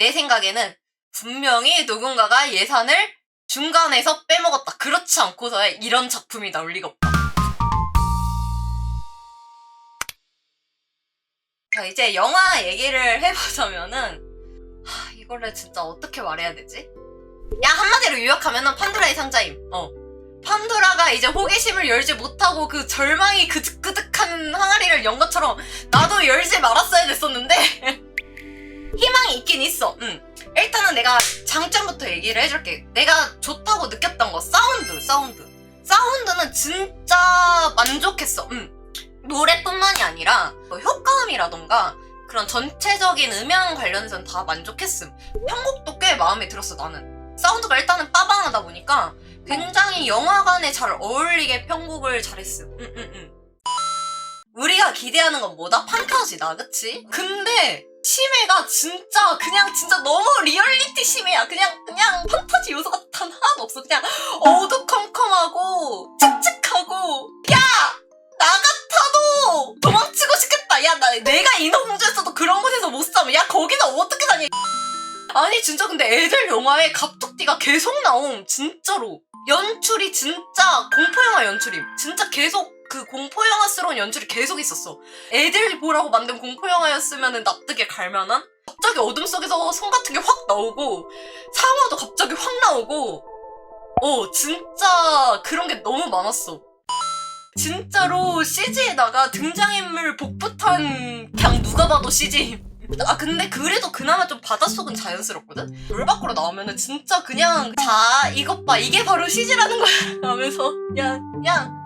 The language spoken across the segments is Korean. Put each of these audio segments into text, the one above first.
내 생각에는 분명히 누군가가 예산을 중간에서 빼먹었다. 그렇지 않고서야 이런 작품이 나올 리가 없다. 자, 이제 영화 얘기를 해보자면은, 하, 이거를 진짜 어떻게 말해야 되지? 야, 한마디로 요약하면은 판도라의 상자임. 어. 판도라가 이제 호기심을 열지 못하고 그 절망이 그득그득한 항아리를 연 것처럼 나도 열지 말았어야 됐었는데 희망이 있긴 있어. 응. 일단은 내가 장점부터 얘기를 해줄게. 내가 좋다고 느꼈던 거 사운드, 사운드. 사운드는 진짜 만족했어. 응. 노래뿐만이 아니라 뭐 효과음이라던가 그런 전체적인 음향 관련해서는 다 만족했음. 편곡도 꽤 마음에 들었어 나는. 사운드가 일단은 빠방하다 보니까 굉장히 영화관에 잘 어울리게 편곡을 잘했음. 응, 응, 응. 우리가 기대하는 건 뭐다? 판타지다, 그치? 근데 심해가 진짜 그냥 진짜 너무 리얼리티 심해야. 그냥 그냥 판타지 요소가 단 하나도 없어. 그냥 어두컴컴하고 칙칙하고 야! 나 같아도 도망치고 싶겠다. 야, 나 내가 인어공주에서도 그런 곳에서 못 살면 야 거기다 어떻게 사냐? 아니 진짜 근데 애들 영화에 갑툭튀가 계속 나옴 진짜로 연출이 진짜 공포영화 연출임 진짜 계속 그 공포 영화스러운 연출이 계속 있었어. 애들 보라고 만든 공포 영화였으면 납득에 갈만한? 갑자기 어둠 속에서 손 같은 게 확 나오고 상어도 갑자기 확 나오고 어 진짜 그런 게 너무 많았어. 진짜로 CG에다가 등장인물 복붙한 그냥 누가 봐도 CG. 아 근데 그래도 그나마 좀 바닷속은 자연스럽거든? 물 밖으로 나오면은 진짜 그냥 자 이것 봐 이게 바로 CG라는 거야. 하면서 야야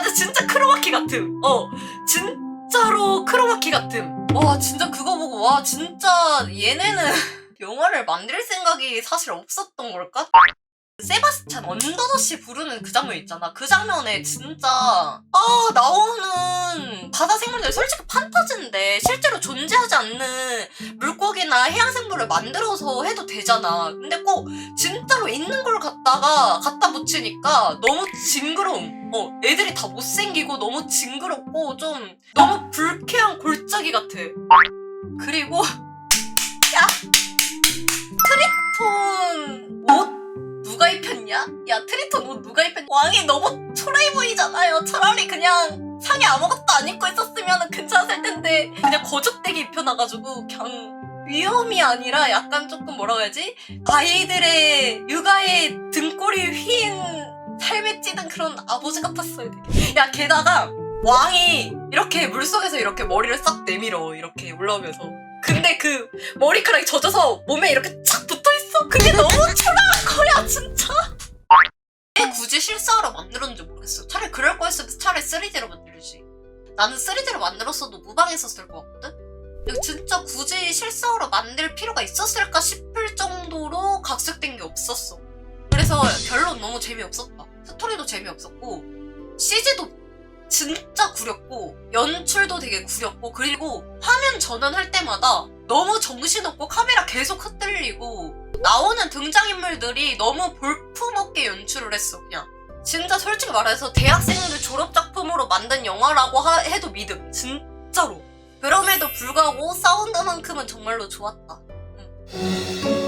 맞아 진짜 크로마키 같음 어 진짜로 크로마키 같음 와 진짜 그거 보고 와 진짜 얘네는 영화를 만들 생각이 사실 없었던 걸까? 세바스찬 언더더시 부르는 그 장면 있잖아. 그 장면에 진짜 아 나오는 바다 생물들 솔직히 판타지인데 실제로 존재하지 않는 물고기나 해양 생물을 만들어서 해도 되잖아. 근데 꼭 진짜로 있는 걸 갖다가 갖다 붙이니까 너무 징그러움. 어, 애들이 다 못생기고 너무 징그럽고 좀 너무 불쾌한 골짜기 같아. 그리고 야 트리톤 옷 누가 입혔냐? 야 트리톤 옷 누가 입혔냐? 왕이 너무 초라해 보이잖아요. 차라리 그냥 상에 아무것도 안 입고 있었으면 괜찮았을 텐데 그냥 거적대게 입혀놔가지고 그냥 위험이 아니라 약간 조금 뭐라고 해야지? 아이들의 육아에 등골이 휜 삶에 찌든 그런 아버지 같았어요. 되게. 야 게다가 왕이 이렇게 물속에서 이렇게 머리를 싹 내밀어 이렇게 올라오면서 근데 그 머리카락이 젖어서 몸에 이렇게 착 붙어있어 그게 너무 초라 한 거야 진짜? 왜 굳이 실사하러 만들었는지 모르겠어. 차라리 그럴 거였으면 차라리 3D로 만들지. 나는 3D로 만들었어도 무방했었을 것 같거든? 이거 진짜 굳이 실사하러 만들 필요가 있었을까 싶을 정도로 각색된 게 없었어. 그래서 결론 너무 재미없었다. 스토리도 재미없었고 CG도 진짜 구렸고 연출도 되게 구렸고 그리고 화면 전환할 때마다 너무 정신없고 카메라 계속 흩날리고 나오는 등장인물들이 너무 볼품없게 연출을 했어 그냥. 진짜 솔직히 말해서 대학생들 졸업작품으로 만든 영화라고 하- 해도 믿음 진짜로. 그럼에도 불구하고 사운드만큼은 정말로 좋았다. 응.